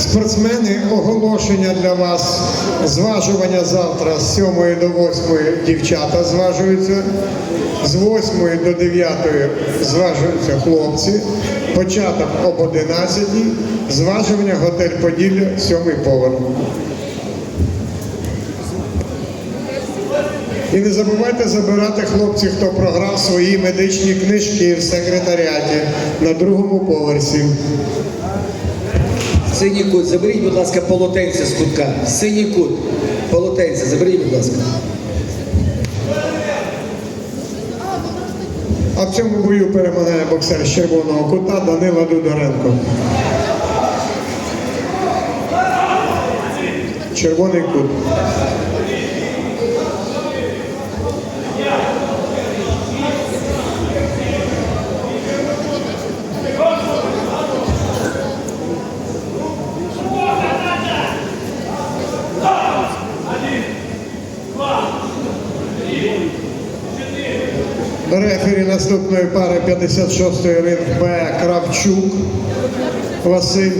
спортсмени, оголошення для вас. Зважування завтра з 7 до 8 дівчата зважуються, з 8 до 9 зважуються хлопці, початок об 11, зважування готель Поділля, 7 поверх. І не забувайте забирати хлопці, хто програв свої медичні книжки в секретаріаті на другому поверсі. Синій кут, заберіть, будь ласка, полотенце з кутка. Синій кут, полотенце, заберіть, будь ласка. А в цьому бою перемагає боксер з червоного кута Данила Дудоренко. Червоний кут. Рефері наступної пари 56-ї ринг Б Кравчук Василь.